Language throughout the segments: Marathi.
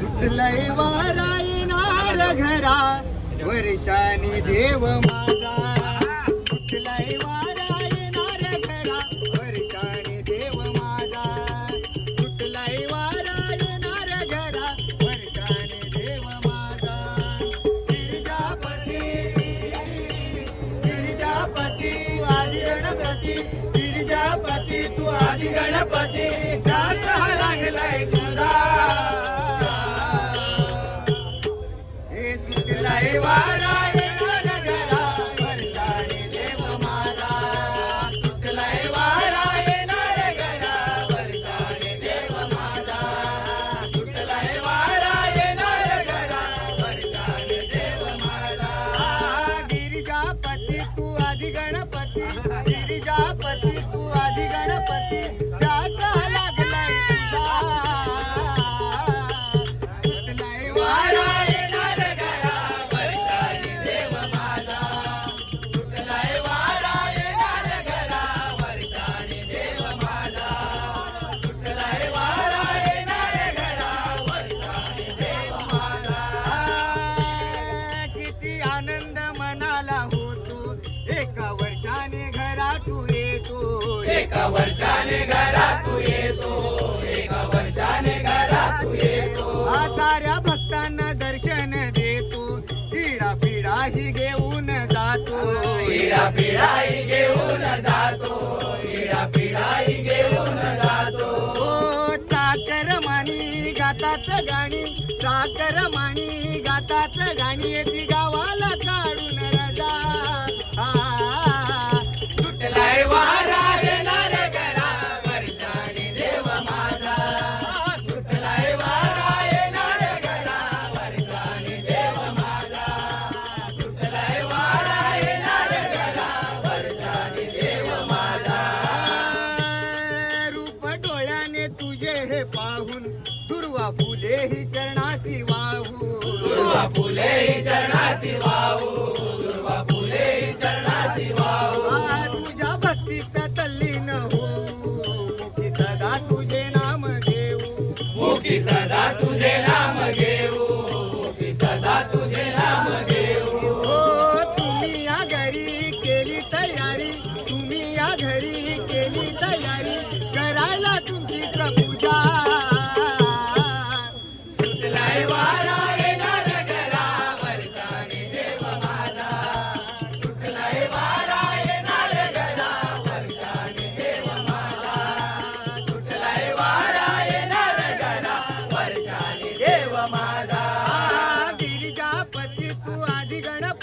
सुटलय वारा येणार घरा. वर्षानी देव माझा गिरिजापती तू आदि गणपती. गिरिजापती तू आदि गणपती. एका वर्षाने घरात तू येतो एका वर्षाने घरात तू येतो. साऱ्या भक्तांना दर्शन देतो पिढा पिढा ही घेऊन जातो. पिढा पिढाई घेऊन जातो पिढा पिढाई घेऊन जातो. ओ चाकर माणी गातात गाणी चाकर माणी गातात गाणी येते गावाला चरणासी वाहू. दुर्वा फुले चरणासी वाहू दुर्वा फुले चरणासी वाहू. आ, तुझ्या भक्तीत तल्लीन हो मुखी सदा तुझे नाम घेऊ. मुखी सदा तुझे नाम घेऊ मुखी सदा तुझे नाम घेऊ. हो तुम्ही या घरी केली तयारी तुम्ही या घरी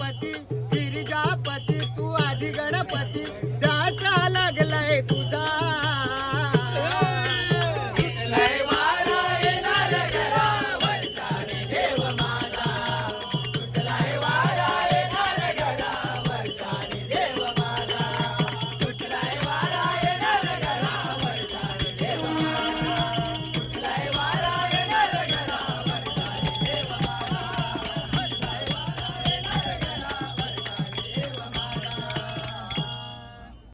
गिरिजापती